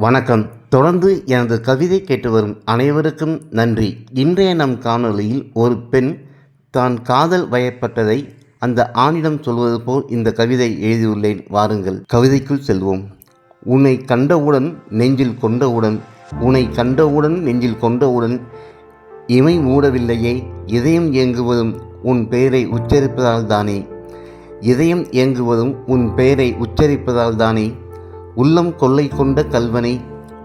வணக்கம். தொடர்ந்து எனது கவிதை கேட்டு வரும் அனைவருக்கும் நன்றி. இன்றைய நம் காணொலியில் ஒரு பெண் தான் காதல் வயப்பட்டதை அந்த ஆணிடம் சொல்வது போல் இந்த கவிதை எழுதியுள்ளேன். வாருங்கள் கவிதைக்குள் செல்வோம். உன்னை கண்டவுடன் நெஞ்சில் கொண்டவுடன் உன்னை கண்டவுடன் நெஞ்சில் கொண்டவுடன் இமை மூடவில்லையே. இதயம் இயங்குவதும் உன் பெயரை உச்சரிப்பதால் தானே. இதயம் இயங்குவதும் உன் பெயரை உச்சரிப்பதால் தானே. உள்ளம் கொள்ளை கொண்ட கல்வனை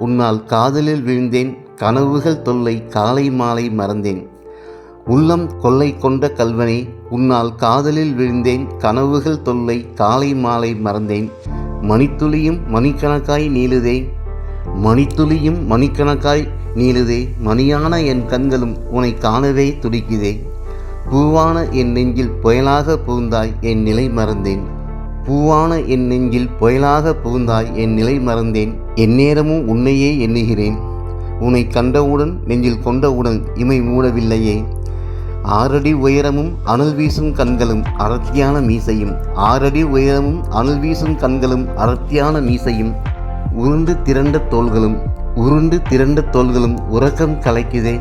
உன்னால் காதலில் விழுந்தேன் கனவுகள் தொல்லை காலை மாலை மறந்தேன். உள்ளம் கொள்ளை கொண்ட கல்வனை உன்னால் காதலில் விழுந்தேன் கனவுகள் தொல்லை காலை மாலை மறந்தேன். மணித்துளியும் மணிக்கணக்காய் நீளுதே மணித்துளியும் மணிக்கணக்காய் நீளுதே மணியான என் கண்களும் உன்னை காணவே துடிக்குதே. பூவான என் நெஞ்சில் புயலாக பூந்தாய் என் நிலை மறந்தேன். பூவான என் நெஞ்சில் புயலாக புகுந்தாய் என் நிலை மறந்தேன். எந்நேரமும் உன்னையே எண்ணுகிறேன். உன்னை கண்டவுடன் நெஞ்சில் கொண்டவுடன் இமை மூடவில்லையே. ஆறடி உயரமும் அனல் வீசும் கண்களும் அடர்த்தியான மீசையும். ஆறடி உயரமும் அனல் வீசும் கண்களும் அடர்த்தியான மீசையும். உருண்டு திரண்ட தோள்களும் உருண்டு திரண்ட தோள்களும் உறக்கம் கலைக்குதே.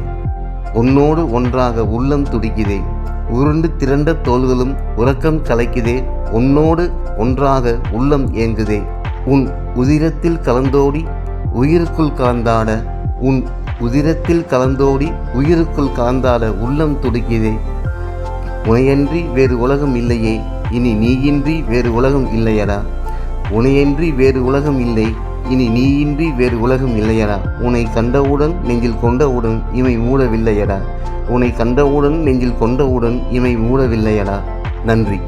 உன்னோடு ஒன்றாக உள்ளம் துடிக்குதே. உருண்டு திரண்ட தோள்களும் உறக்கம் கலைக்குதே உன்னோடு ஒன்றாக உள்ளம் ஏங்குதே. உன் உதிரத்தில் கலந்தோடி உயிருக்குள் கலந்தாட உன் உதிரத்தில் கலந்தோடி உயிருக்குள் கலந்தாட உள்ளம் துடிக்குதே. உனையன்றி வேறு உலகம் இல்லையே இனி நீயின்றி வேறு உலகம் இல்லையடா. உனையன்றி வேறு உலகம் இல்லை இனி நீயின்றி வேறு உலகம் இல்லையடா. உன்னை கண்டவுடன் நெஞ்சில் கொண்டவுடன் இவை மூடவில்லையடா. உன்னை கண்டவுடன் நெஞ்சில் கொண்டவுடன் இமை மூடவில்லையடா. நன்றி.